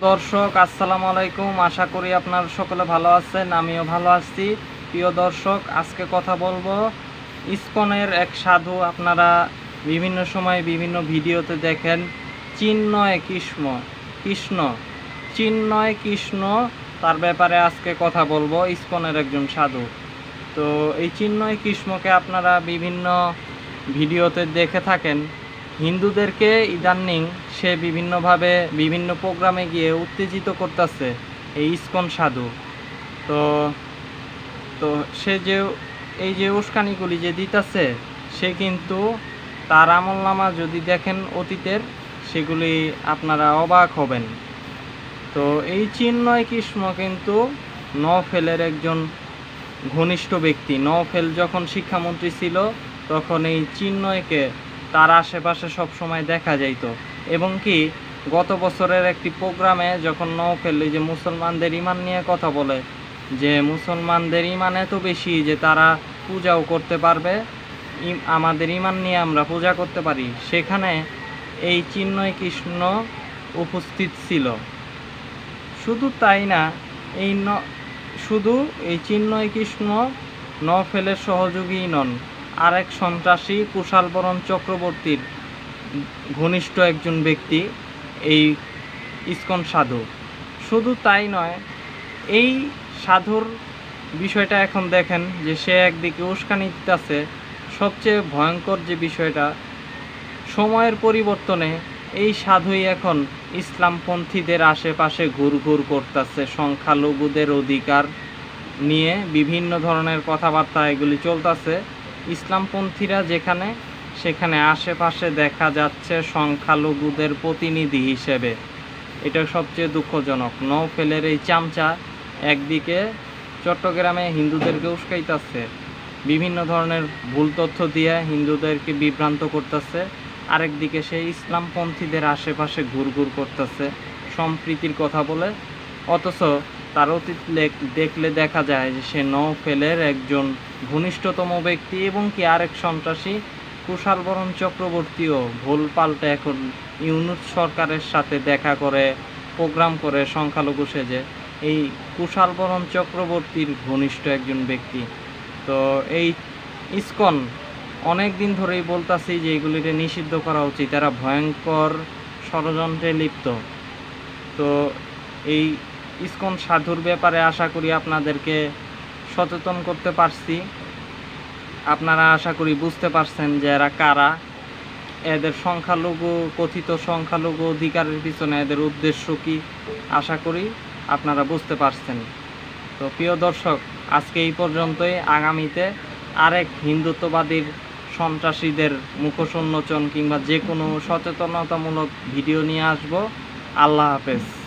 দর্শক, আসসালামু আলাইকুম। আশা করি আপনার সকলে ভালো আছেন, আমিও ভালো আছি। প্রিয় দর্শক, আজকে কথা বলব ইসকনের এক সাধু। আপনারা বিভিন্ন সময় বিভিন্ন ভিডিওতে দেখেন, চিন্ময় কৃষ্ণ কৃষ্ণ, চিন্ময় কৃষ্ণ, তার ব্যাপারে আজকে কথা বলব ইসকনের একজন সাধু। তো এই চিন্ময় কৃষ্ণকে আপনারা বিভিন্ন ভিডিওতে দেখে থাকেন। হিন্দুদেরকে ইদানিং সে বিভিন্নভাবে বিভিন্ন প্রোগ্রামে গিয়ে উত্তেজিত করতেছে, এই ইস্কন সাধু। তো তো সে যে, এই যে উস্কানিগুলি যে দিতেছে, সে কিন্তু তার আমলনামা যদি দেখেন অতীতের, সেগুলি আপনারা অবাক হবেন। তো এই চিন্ময় কৃষ্ণ কিন্তু নফেলের একজন ঘনিষ্ঠ ব্যক্তি। নফেল যখন শিক্ষামন্ত্রী ছিল, তখন এই চিন্ময়কে তার আশেপাশে সব সময় দেখা যাইতো। এবং কি, গত বছরের একটি প্রোগ্রামে যখন নৌফেল এই যে মুসলমানদের ইমান নিয়ে কথা বলে, যে মুসলমানদের ইমান এত বেশি যে তারা পূজাও করতে পারবে আমাদের ইমান নিয়ে আমরা পূজা করতে পারি, সেখানে এই চিন্ময় কৃষ্ণ উপস্থিত ছিল। শুধু তাই না, এই শুধু এই চিন্ময় কৃষ্ণ নফেলের সহযোগী নন আরেক সন্ত্রাসী কুশালবরণ চক্রবর্তীর ঘনিষ্ঠ একজন ব্যক্তি, এই ইস্কন সাধু। শুধু তাই নয়, এই সাধুর বিষয়টা এখন দেখেন যে সে একদিকে উস্কানি দিতেছে, সবচেয়ে ভয়ঙ্কর যে বিষয়টা, সময়ের পরিবর্তনে এই সাধুই এখন ইসলামপন্থীদের আশেপাশে ঘুরঘুর করতেছে, সংখ্যালঘুদের অধিকার নিয়ে বিভিন্ন ধরনের কথাবার্তা এগুলি চলতেছে। ইসলামপন্থীরা যেখানে, সেখানে আশেপাশে দেখা যাচ্ছে সংখ্যালঘুদের প্রতিনিধি হিসেবে। এটা সবচেয়ে দুঃখজনক। নৌফেলের এই চামচা একদিকে চট্টগ্রামে হিন্দুদেরকে উস্কাইতেছে, বিভিন্ন ধরনের ভুল তথ্য দিয়ে হিন্দুদেরকে বিভ্রান্ত করতেছে, আরেকদিকে সে ইসলামপন্থীদের আশেপাশে ঘুরঘুর করতেছে, সম্প্রীতির কথা বলে। অথচ তার অতীত দেখলে দেখা যায় যে সে নৌফেলের একজন ঘনিষ্ঠতম ব্যক্তি এবং কি আরেক সন্ত্রাসী কুশালবরণ চক্রবর্তীও ভুল পাল্টে এখন ইউনুস সরকারের সাথে দেখা করে, প্রোগ্রাম করে সংখ্যালঘু সেজে। এই কুশালবরণ চক্রবর্তীর ঘনিষ্ঠ একজন ব্যক্তি। তো এই ইসকন, অনেক দিন ধরেই বলতাছি যে এগুলিকে নিষিদ্ধ করা উচিত। এরা ভয়ঙ্কর ষড়যন্ত্রে লিপ্ত। তো এই ইসকন সাধুর ব্যাপারে আশা করি আপনাদেরকে সচেতন করতে পারছি। আপনারা আশা করি বুঝতে পারছেন যে এরা কারা। এদের সংখ্যালঘু, কথিত সংখ্যালঘু অধিকারের পিছনে এদের উদ্দেশ্য কি, আশা করি আপনারা বুঝতে পারছেন। তো প্রিয় দর্শক, আজকে এই পর্যন্তই। আগামীতে আরেক হিন্দুত্ববাদীর সন্ত্রাসীদের মুখোশ উন্মোচন কিংবা যে কোনো সচেতনতামূলক ভিডিও নিয়ে আসব। আল্লাহ হাফেজ।